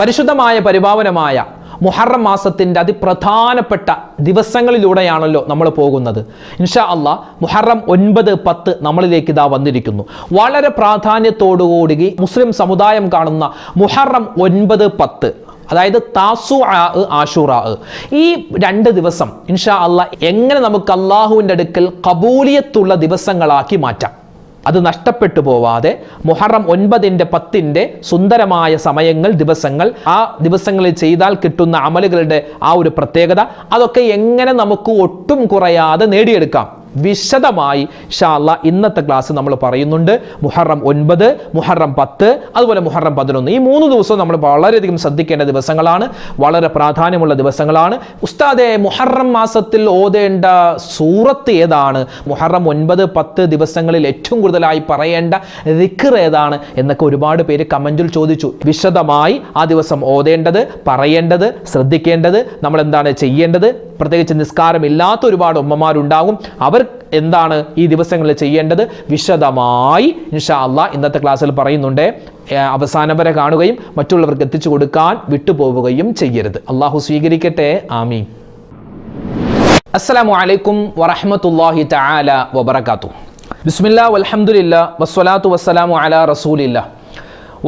പരിശുദ്ധമായ പരിപാവനമായ മുഹറം മാസത്തിന്റെ അതിപ്രധാനപ്പെട്ട ദിവസങ്ങളിലൂടെയാണല്ലോ നമ്മൾ പോകുന്നത്. ഇൻഷാ അള്ളാ മുഹറം ഒൻപത് പത്ത് നമ്മളിലേക്ക് ഇതാ വന്നിരിക്കുന്നു. വളരെ പ്രാധാന്യത്തോടുകൂടി മുസ്ലിം സമുദായം കാണുന്ന മുഹറം ഒൻപത് പത്ത് അതായത് താസു ആഷുറ. ഈ രണ്ട് ദിവസം ഇൻഷാ അള്ളാ എങ്ങനെ നമുക്ക് അള്ളാഹുവിന്റെ അടുക്കൽ കബൂലിയത്തുള്ള ദിവസങ്ങളാക്കി മാറ്റാം. അത് നഷ്ടപ്പെട്ടു പോവാതെ മുഹറം ഒൻപതിന്റെ പത്തിന്റെ സുന്ദരമായ സമയങ്ങൾ ദിവസങ്ങൾ ആ ദിവസങ്ങളിൽ ചെയ്താൽ കിട്ടുന്ന അമലുകളുടെ ആ ഒരു പ്രത്യേകത അതൊക്കെ എങ്ങനെ നമുക്ക് ഒട്ടും കുറയാതെ നേടിയെടുക്കാം. വിശദമായി ഷാല്ല ഇന്നത്തെ ക്ലാസ് നമ്മൾ പറയുന്നുണ്ട്. മുഹറം ഒൻപത് മുഹറം പത്ത് അതുപോലെ മുഹറം പതിനൊന്ന്. ഈ മൂന്ന് ദിവസവും നമ്മൾ വളരെയധികം ശ്രദ്ധിക്കേണ്ട ദിവസങ്ങളാണ്. വളരെ പ്രാധാന്യമുള്ള ദിവസങ്ങളാണ്. ഉസ്താദെ മുഹറം മാസത്തിൽ ഓതേണ്ട സൂറത്ത് ഏതാണ്? മുഹറം ഒൻപത് പത്ത് ദിവസങ്ങളിൽ ഏറ്റവും കൂടുതലായി പറയേണ്ട റിക്കർ ഏതാണ്? എന്നൊക്കെ ഒരുപാട് പേര് കമന്റിൽ ചോദിച്ചു. വിശദമായി ആ ദിവസം ഓതേണ്ടത് പറയേണ്ടത് ശ്രദ്ധിക്കേണ്ടത് നമ്മൾ എന്താണ് ചെയ്യേണ്ടത്? പ്രത്യേകിച്ച് നിസ്കാരമില്ലാത്ത ഒരുപാട് ഉമ്മമാരുണ്ടാകും. അവർ എന്താണ് ഈ ദിവസങ്ങളിൽ ചെയ്യേണ്ടത്? വിശദമായി ഇൻഷാ അള്ളാ ഇന്നത്തെ ക്ലാസ്സിൽ പറയുന്നുണ്ട്. അവസാനം വരെ കാണുകയും മറ്റുള്ളവർക്ക് എത്തിച്ചു കൊടുക്കാൻ വിട്ടുപോവുകയും ചെയ്യരുത്. അള്ളാഹു സ്വീകരിക്കട്ടെ. ആമീൻ. അസ്സലാമു അലൈക്കും വറഹമത്തല്ലാഹി തആല വബറകാത്തു ബിസ്മില്ലാ വലഹമുല്ല വസ്സലാത്തു വസ്സലാമു അലാ റസൂലില്ല.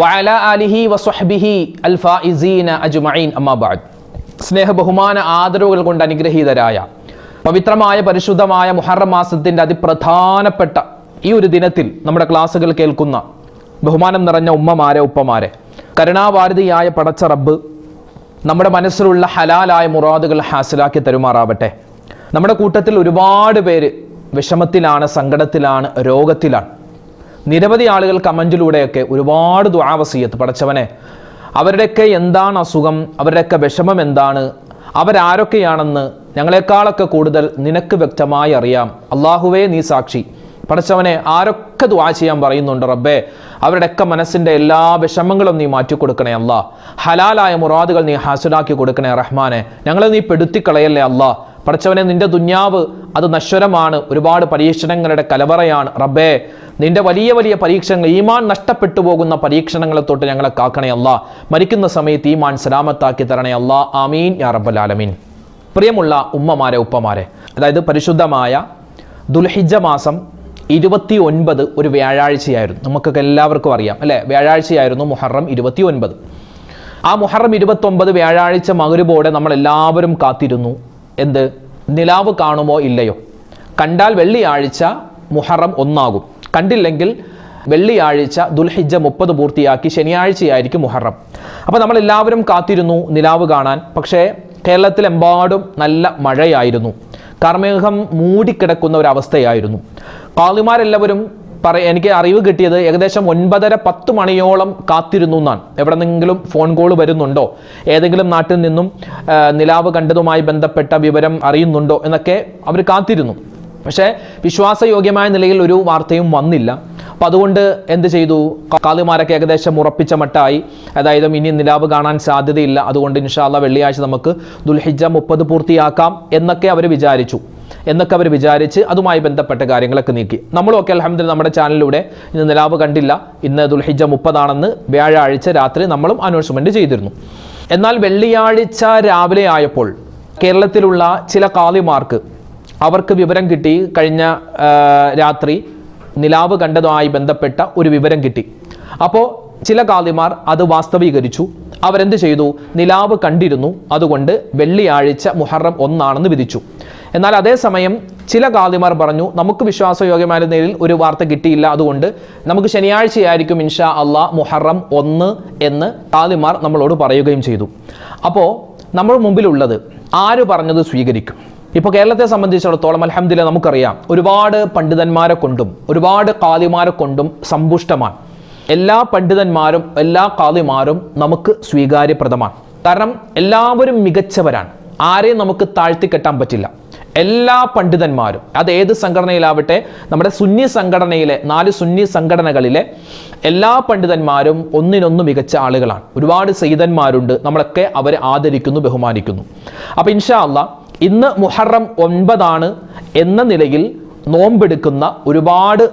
വഅലാ ആലിഹി വസ്വഹ്ബിഹി അൽ ഫായിസീന അജ്മഈൻ. അമ്മാ ബഅദ്. സ്നേഹ ബഹുമാന ആദരവുകൾ കൊണ്ട് അനുഗ്രഹീതരായ പവിത്രമായ പരിശുദ്ധമായ മുഹറം മാസത്തിന്റെ അതിപ്രധാനപ്പെട്ട ഈ ഒരു ദിനത്തിൽ നമ്മുടെ ക്ലാസ്സുകൾ കേൾക്കുന്ന ബഹുമാനം നിറഞ്ഞ ഉമ്മമാരെ ഉപ്പമാരെ. കരുണാവാരതിയായ പടച്ച റബ്ബ് നമ്മുടെ മനസ്സിലുള്ള ഹലാലായ മുറാദുകൾ ഹാസിലാക്കി തരുമാറാവട്ടെ. നമ്മുടെ കൂട്ടത്തിൽ ഒരുപാട് പേര് വിഷമത്തിലാണ് സങ്കടത്തിലാണ് രോഗത്തിലാണ്. നിരവധി ആളുകൾ കമന്റിലൂടെയൊക്കെ ഒരുപാട് ദ്വാവസീയത്ത് പടച്ചവനെ അവരുടെയൊക്കെ എന്താണ് അസുഖം അവരുടെയൊക്കെ വിഷമം എന്താണ് അവരാരൊക്കെയാണെന്ന് ഞങ്ങളെക്കാളൊക്കെ കൂടുതൽ നിനക്ക് വ്യക്തമായി അറിയാം. അള്ളാഹുവേ നീ സാക്ഷി. പടച്ചവനെ ആരൊക്കെ ദ്വാ ചെയ്യാൻ പറയുന്നുണ്ട് റബ്ബേ? അവരുടെയൊക്കെ മനസ്സിന്റെ എല്ലാ വിഷമങ്ങളും നീ മാറ്റിക്കൊടുക്കണേ അല്ലാ. ഹലാലായ മുറാദുകൾ നീ ഹാസുലാക്കി കൊടുക്കണേ റഹ്മാനെ. ഞങ്ങളെ നീ പെടുത്തിക്കളയല്ലേ അല്ലാ. പടച്ചവനെ നിന്റെ ദുന്യാവ് അത് നശ്വരമാണ്. ഒരുപാട് പരീക്ഷണങ്ങളുടെ കലവറയാണ് റബ്ബേ. നിന്റെ വലിയ വലിയ പരീക്ഷണങ്ങൾ ഈമാൻ നഷ്ടപ്പെട്ടു പോകുന്ന പരീക്ഷണങ്ങളെ തൊട്ട് ഞങ്ങളെ കാക്കണേ അല്ലാ. മരിക്കുന്ന സമയത്ത് ഈമാൻ സലാമത്താക്കി തരണേ അല്ലാ. ആമീൻ. യാ റബ്ബൽ ആലമീൻ. പ്രിയമുള്ള ഉമ്മമാരെ ഉപ്പമാരെ. അതായത് പരിശുദ്ധമായ ദുൽഹിജ മാസം ഇരുപത്തി ഒൻപത് ഒരു വ്യാഴാഴ്ചയായിരുന്നു. നമുക്കൊക്കെ എല്ലാവർക്കും അറിയാം അല്ലേ? വ്യാഴാഴ്ചയായിരുന്നു മുഹറം ഇരുപത്തി ഒൻപത് ആ മുഹറം ഇരുപത്തൊമ്പത് വ്യാഴാഴ്ച മകരുപോടെ നമ്മൾ എല്ലാവരും കാത്തിരുന്നു. എന്ത്? നിലാവ് കാണുമോ ഇല്ലയോ? കണ്ടാൽ വെള്ളിയാഴ്ച മുഹറം ഒന്നാകും. കണ്ടില്ലെങ്കിൽ വെള്ളിയാഴ്ച ദുൽഹിജ മുപ്പത് പൂർത്തിയാക്കി ശനിയാഴ്ചയായിരിക്കും മുഹറം. അപ്പോൾ നമ്മൾ എല്ലാവരും കാത്തിരുന്നു നിലാവ് കാണാൻ. പക്ഷേ കേരളത്തിലെമ്പാടും നല്ല മഴയായിരുന്നു. കർമേഘം മൂടിക്കിടക്കുന്ന ഒരവസ്ഥയായിരുന്നു. കാളിമാരെല്ലാവരും പറ എനിക്ക് അറിവ് കിട്ടിയത് ഏകദേശം ഒൻപതര പത്ത് മണിയോളം കാത്തിരുന്നു എന്നാണ്. എവിടെ നിന്നെങ്കിലും ഫോൺ കോൾ വരുന്നുണ്ടോ? ഏതെങ്കിലും നാട്ടിൽ നിന്നും നിലാവ് കണ്ടതുമായി ബന്ധപ്പെട്ട വിവരം അറിയുന്നുണ്ടോ എന്നൊക്കെ അവർ കാത്തിരുന്നു. പക്ഷേ വിശ്വാസയോഗ്യമായ നിലയിൽ ഒരു വാർത്തയും വന്നില്ല. അപ്പം അതുകൊണ്ട് എന്ത് ചെയ്തു? കാലുമാരൊക്കെ ഏകദേശം ഉറപ്പിച്ച മട്ടായി. അതായത് ഇനി നിലാവ് കാണാൻ സാധ്യതയില്ല. അതുകൊണ്ട് ഇൻഷാല്ല വെള്ളിയാഴ്ച നമുക്ക് ദുൽഹിജ മുപ്പത് പൂർത്തിയാക്കാം എന്നൊക്കെ അവർ വിചാരിച്ചു. എന്നൊക്കെ അവർ വിചാരിച്ച് അതുമായി ബന്ധപ്പെട്ട കാര്യങ്ങളൊക്കെ നീക്കി. നമ്മളൊക്കെ അലഹമ്മദ് നമ്മുടെ ചാനലിലൂടെ ഇന്ന് നിലാവ് കണ്ടില്ല. ഇന്ന് ദുൽഹിജ മുപ്പതാണെന്ന് വ്യാഴാഴ്ച രാത്രി നമ്മളും അനൗൺസ്മെന്റ് ചെയ്തിരുന്നു. എന്നാൽ വെള്ളിയാഴ്ച രാവിലെ ആയപ്പോൾ കേരളത്തിലുള്ള ചില കാളിമാർക്ക് അവർക്ക് വിവരം കിട്ടി കഴിഞ്ഞ രാത്രി നിലാവ് കണ്ടതുമായി ബന്ധപ്പെട്ട ഒരു വിവരം കിട്ടി. അപ്പോൾ ചില കാതിമാർ അത് വാസ്തവീകരിച്ചു. അവരെന്ത് ചെയ്തു? നിലാവ് കണ്ടിരുന്നു. അതുകൊണ്ട് വെള്ളിയാഴ്ച മുഹറം ഒന്നാണെന്ന് വിധിച്ചു. എന്നാൽ അതേസമയം ചില കാതിമാർ പറഞ്ഞു നമുക്ക് വിശ്വാസയോഗ്യമായ നിലയിൽ ഒരു വാർത്ത കിട്ടിയില്ല. അതുകൊണ്ട് നമുക്ക് ശനിയാഴ്ചയായിരിക്കും ഇൻഷാ അള്ളാ മുഹറം ഒന്ന് എന്ന് കാതിമാർ നമ്മളോട് പറയുകയും ചെയ്തു. അപ്പോൾ നമ്മൾ മുമ്പിലുള്ളത് ആര് പറഞ്ഞത് സ്വീകരിക്കും? ഇപ്പോൾ കേരളത്തെ സംബന്ധിച്ചിടത്തോളം അലഹമ്മദില്ല നമുക്കറിയാം ഒരുപാട് പണ്ഡിതന്മാരെ കൊണ്ടും ഒരുപാട് കാതിമാരെ കൊണ്ടും സമ്പുഷ്ടമാണ്. എല്ലാ പണ്ഡിതന്മാരും എല്ലാ കാതിമാരും നമുക്ക് സ്വീകാര്യപ്രദമാണ്. കാരണം എല്ലാവരും മികച്ചവരാണ്. ആരെയും നമുക്ക് താഴ്ത്തിക്കെട്ടാൻ പറ്റില്ല. എല്ലാ പണ്ഡിതന്മാരും അത് ഏത് സംഘടനയിലാവട്ടെ നമ്മുടെ സുന്നി സംഘടനയിലെ നാല് സുന്നി സംഘടനകളിലെ എല്ലാ പണ്ഡിതന്മാരും ഒന്നിനൊന്ന് മികച്ച ആളുകളാണ്. ഒരുപാട് സയ്യിദന്മാരുണ്ട് നമ്മളൊക്കെ അവരെ ആദരിക്കുന്നു ബഹുമാനിക്കുന്നു. അപ്പോൾ ഇൻഷാ അള്ളാ ഇന്ന് മുഹറം ഒൻപതാണ് എന്ന നിലയിൽ നോമ്പെടുക്കുന്ന ഒരുപാട്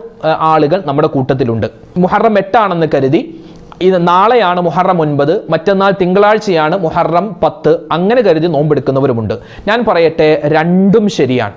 ആളുകൾ നമ്മുടെ കൂട്ടത്തിലുണ്ട്. മുഹറം എട്ടാണെന്ന് കരുതി ഇത് നാളെയാണ് മുഹറം ഒൻപത് മറ്റന്നാൾ തിങ്കളാഴ്ചയാണ് മുഹറം പത്ത് അങ്ങനെ കരുതി നോമ്പെടുക്കുന്നവരുമുണ്ട്. ഞാൻ പറയട്ടെ രണ്ടും ശരിയാണ്.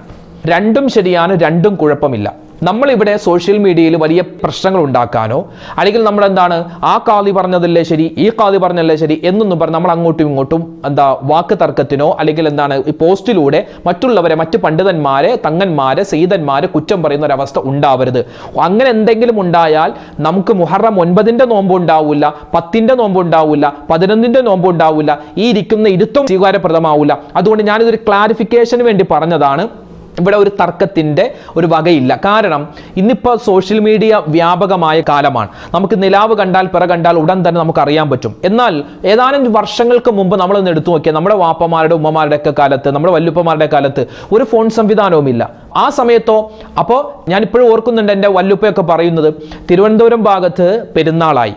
രണ്ടും ശരിയാണ് രണ്ടും കുഴപ്പമില്ല. നമ്മളിവിടെ സോഷ്യൽ മീഡിയയിൽ വലിയ പ്രശ്നങ്ങൾ ഉണ്ടാക്കാനോ അല്ലെങ്കിൽ നമ്മൾ എന്താണ് ആ കാതി പറഞ്ഞതല്ലേ ശരി ഈ കാതി പറഞ്ഞല്ലേ ശരി എന്നൊന്നും പറഞ്ഞ് നമ്മൾ അങ്ങോട്ടും ഇങ്ങോട്ടും എന്താ വാക്ക് തർക്കത്തിനോ അല്ലെങ്കിൽ എന്താണ് ഈ പോസ്റ്റിലൂടെ മറ്റുള്ളവരെ മറ്റ് പണ്ഡിതന്മാരെ തങ്ങന്മാരെ സീതന്മാരെ കുറ്റം പറയുന്ന ഒരവസ്ഥ ഉണ്ടാവരുത്. അങ്ങനെ എന്തെങ്കിലും ഉണ്ടായാൽ നമുക്ക് മുഹറം ഒൻപതിന്റെ നോമ്പ് ഉണ്ടാവില്ല പത്തിന്റെ നോമ്പ് ഉണ്ടാവില്ല പതിനൊന്നിന്റെ നോമ്പ് ഉണ്ടാവില്ല ഈ ഇരിക്കുന്ന ഇരുത്തം സ്വീകാര്യപ്രദമാവില്ല അതുകൊണ്ട് ഞാനിതൊരു ക്ലാരിഫിക്കേഷന് വേണ്ടി പറഞ്ഞതാണ്. ഇവിടെ ഒരു തർക്കത്തിന്റെ ഒരു വകയില്ല. കാരണം ഇന്നിപ്പോൾ സോഷ്യൽ മീഡിയ വ്യാപകമായ കാലമാണ്. നമുക്ക് നിലാവ് കണ്ടാൽ പിറ കണ്ടാൽ ഉടൻ തന്നെ നമുക്ക് അറിയാൻ പറ്റും. എന്നാൽ ഏതാനും വർഷങ്ങൾക്ക് മുമ്പ് നമ്മളൊന്ന് എടുത്തു നോക്കിയാൽ നമ്മുടെ വാപ്പമാരുടെ ഉമ്മമാരുടെ ഒക്കെ കാലത്ത് നമ്മുടെ വല്ലുപ്പമാരുടെ കാലത്ത് ഒരു ഫോൺ സംവിധാനവുമില്ല ആ സമയത്തോ അപ്പോൾ ഞാനിപ്പോഴും ഓർക്കുന്നുണ്ട് എന്റെ വല്ലുപ്പയൊക്കെ പറയുന്നത് തിരുവനന്തപുരം ഭാഗത്ത് പെരുന്നാളായി.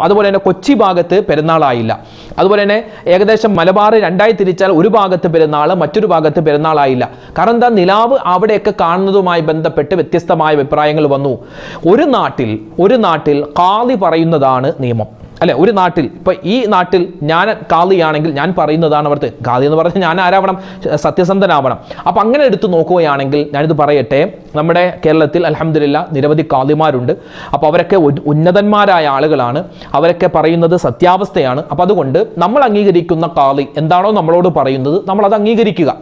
അതുപോലെ തന്നെ കൊച്ചി ഭാഗത്ത് പെരുന്നാളായില്ല. അതുപോലെ തന്നെ ഏകദേശം മലബാർ രണ്ടായി തിരിച്ചാൽ ഒരു ഭാഗത്ത് പെരുന്നാൾ മറ്റൊരു ഭാഗത്ത് പെരുന്നാളായില്ല. കാരണം എന്താ? നിലാവ് അവിടെയൊക്കെ കാണുന്നതുമായി ബന്ധപ്പെട്ട് വ്യത്യസ്തമായ അഭിപ്രായങ്ങൾ വന്നു. ഒരു നാട്ടിൽ ഒരു നാട്ടിൽ കാതി പറയുന്നതാണ് നിയമം. അല്ലെ ഒരു നാട്ടിൽ ഇപ്പൊ ഈ നാട്ടിൽ ഞാൻ കാളിയാണെങ്കിൽ ഞാൻ പറയുന്നതാണ് അവർക്ക് കാളി എന്ന് പറഞ്ഞാൽ ഞാൻ ആരാവണം? സത്യസന്ധനാവണം. അപ്പൊ അങ്ങനെ എടുത്തു നോക്കുകയാണെങ്കിൽ ഞാനിത് പറയട്ടെ നമ്മുടെ കേരളത്തിൽ അലഹമില്ല നിരവധി കാളിമാരുണ്ട്. അപ്പോൾ അവരൊക്കെ ഉന്നതന്മാരായ ആളുകളാണ്. അവരൊക്കെ പറയുന്നത് സത്യാവസ്ഥയാണ്. അപ്പം അതുകൊണ്ട് നമ്മൾ അംഗീകരിക്കുന്ന കാളി എന്താണോ നമ്മളോട് പറയുന്നത് നമ്മൾ അത് അംഗീകരിക്കുക.